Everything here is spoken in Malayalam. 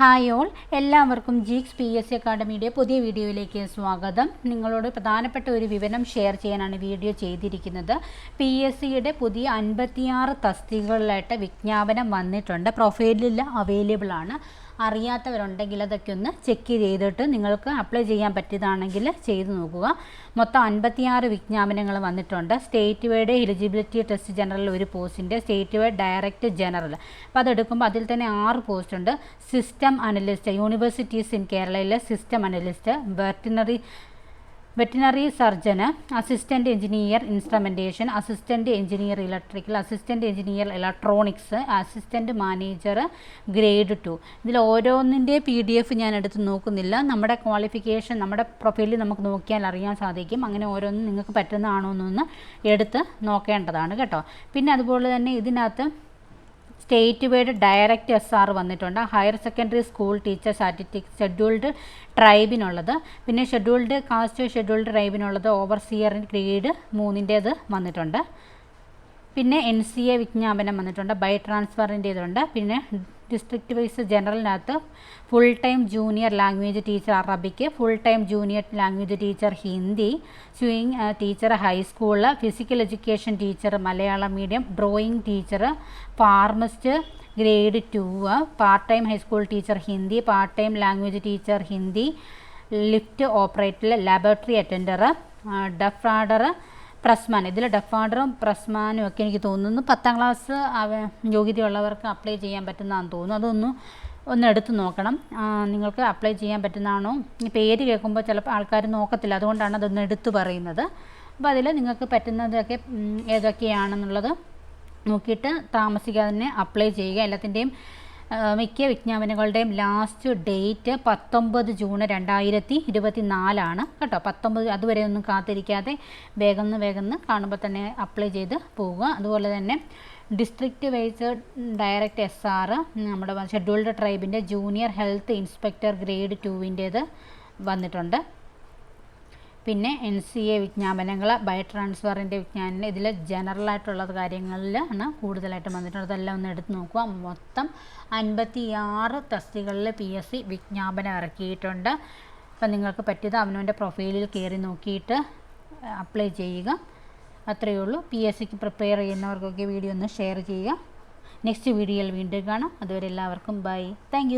ഹായ് ഓൾ എല്ലാവർക്കും ജീക്സ് പി എസ് സി അക്കാഡമിയുടെ പുതിയ വീഡിയോയിലേക്ക് സ്വാഗതം. നിങ്ങളോട് പ്രധാനപ്പെട്ട ഒരു വിവരം ഷെയർ ചെയ്യാനാണ് വീഡിയോ ചെയ്തിരിക്കുന്നത്. പി എസ് സിയുടെ പുതിയ അൻപത്തിയാറ് തസ്തികകളിലായിട്ട് വിജ്ഞാപനം വന്നിട്ടുണ്ട്. പ്രൊഫൈലിൽ അവൈലബിൾ ആണ്. അറിയാത്തവരുണ്ടെങ്കിൽ അതൊക്കെ ഒന്ന് ചെക്ക് ചെയ്തിട്ട് നിങ്ങൾക്ക് അപ്ലൈ ചെയ്യാൻ പറ്റിയതാണെങ്കിൽ ചെയ്തു നോക്കുക. മൊത്തം അൻപത്തിയാറ് വിജ്ഞാപനങ്ങൾ വന്നിട്ടുണ്ട്. State wide eligibility test general ഒരു പോസ്റ്റിന്റെ സ്റ്റേറ്റ് വൈഡ് ഡയറക്റ്റ് ജനറൽ അപ്പോൾ അതെടുക്കുമ്പോൾ അതിൽ തന്നെ ആറ് പോസ്റ്റ് ഉണ്ട്. സിസ്റ്റം അനലിസ്റ്റ് യൂണിവേഴ്സിറ്റീസ് ഇൻ കേരളയിലെ system analyst veterinary veterinary സർജന് assistant engineer instrumentation assistant engineer electrical assistant engineer electronics assistant manager grade two ഇതിൽ ഓരോന്നിന്റെ പി ഡി എഫ് ഞാൻ എടുത്ത് നോക്കുന്നില്ല. നമ്മുടെ ക്വാളിഫിക്കേഷൻ നമ്മുടെ പ്രൊഫൈലിൽ നമുക്ക് നോക്കിയാൽ അറിയാൻ സാധിക്കും. അങ്ങനെ ഓരോന്നും നിങ്ങൾക്ക് പറ്റുന്നതാണോ എന്നൊന്ന് എടുത്ത് നോക്കേണ്ടതാണ് കേട്ടോ. പിന്നെ അതുപോലെ തന്നെ ഇതിനകത്ത് state wide direct S R വന്നിട്ടുണ്ട്. Higher secondary school teacher statistics scheduled ട്രൈബിനുള്ളത്. പിന്നെ ഷെഡ്യൂൾഡ് കാസ്റ്റ് ഷെഡ്യൂൾഡ് ട്രൈബിനുള്ളത് ഓവർ ഓവർസിയർ ഗ്രേഡ് മൂന്നിന്റേത് വന്നിട്ടുണ്ട്. പിന്നെ എൻ സി എ വിജ്ഞാപനം വന്നിട്ടുണ്ട്. ബൈ ട്രാൻസ്ഫറിന്റേതുണ്ട്. പിന്നെ district wise ജനറലിനകത്ത് full time junior language teacher Arabic full time junior language teacher Hindi swing teacher ഹൈസ്കൂളിൽ physical education teacher Malayalam medium drawing teacher pharmacist grade two part time high school teacher Hindi part time language teacher Hindi lift operator laboratory attender ഡഫാഡർ pressman. ഇതിൽ ഡെഫാഡറും പ്രസ്മാനും ഒക്കെ എനിക്ക് തോന്നുന്നു. പത്താം ക്ലാസ് യോഗ്യതയുള്ളവർക്ക് അപ്ലൈ ചെയ്യാൻ പറ്റുന്നതാണെന്ന് തോന്നുന്നു. അതൊന്ന് ഒന്ന് എടുത്ത് നോക്കണം. നിങ്ങൾക്ക് അപ്ലൈ ചെയ്യാൻ പറ്റുന്നതാണോ? പേര് കേൾക്കുമ്പോൾ ചിലപ്പോൾ ആൾക്കാർ നോക്കത്തില്ല. അതുകൊണ്ടാണ് അതൊന്ന് എടുത്തു പറയുന്നത്. അപ്പോൾ അതിൽ നിങ്ങൾക്ക് പറ്റുന്നതൊക്കെ ഏതൊക്കെയാണെന്നുള്ളത് നോക്കിയിട്ട് താമസിക്കാതെ തന്നെ അപ്ലൈ ചെയ്യുക. എല്ലാത്തിന്റെയും മിക്ക വിജ്ഞാപനങ്ങളുടെയും ലാസ്റ്റ് ഡേറ്റ് പത്തൊമ്പത് ജൂൺ രണ്ടായിരത്തി ഇരുപത്തി നാലാണ് കേട്ടോ പത്തൊമ്പത് അതുവരെ ഒന്നും കാത്തിരിക്കാതെ വേഗം വേഗം കാണുമ്പോൾ തന്നെ അപ്ലൈ ചെയ്ത് പോവുക. അതുപോലെ തന്നെ district wise direct S R നമ്മുടെ ഷെഡ്യൂൾഡ് ട്രൈബിന്റെ ജൂനിയർ ഹെൽത്ത് ഇൻസ്പെക്ടർ ഗ്രേഡ് ടുവിന്റേത് വന്നിട്ടുണ്ട്. പിന്നെ എൻ സി എ വിജ്ഞാപനങ്ങൾ ബൈ ട്രാൻസ്ഫറിന്റെ വിജ്ഞാപനം ഇതിൽ ജനറലായിട്ടുള്ള കാര്യങ്ങളിൽ ആണ് കൂടുതലായിട്ട് വന്നിട്ടുള്ളത്. അതെല്ലാം ഒന്ന് എടുത്ത് നോക്കുക മൊത്തം അൻപത്തി ആറ് തസ്തികളിൽ പി എസ് സി വിജ്ഞാപനം ഇറക്കിയിട്ടുണ്ട്. അപ്പം നിങ്ങൾക്ക് പറ്റിയത് അവനവന്റെ പ്രൊഫൈലിൽ കയറി നോക്കിയിട്ട് അപ്ലൈ ചെയ്യുക. അത്രയേ ഉള്ളൂ. പി എസ് സിക്ക് പ്രിപ്പയർ ചെയ്യുന്നവർക്കൊക്കെ വീഡിയോ ഒന്ന് ഷെയർ ചെയ്യുക. നെക്സ്റ്റ് വീഡിയോയിൽ വീണ്ടും കാണാം. അതുവരെ എല്ലാവർക്കും ബൈ താങ്ക്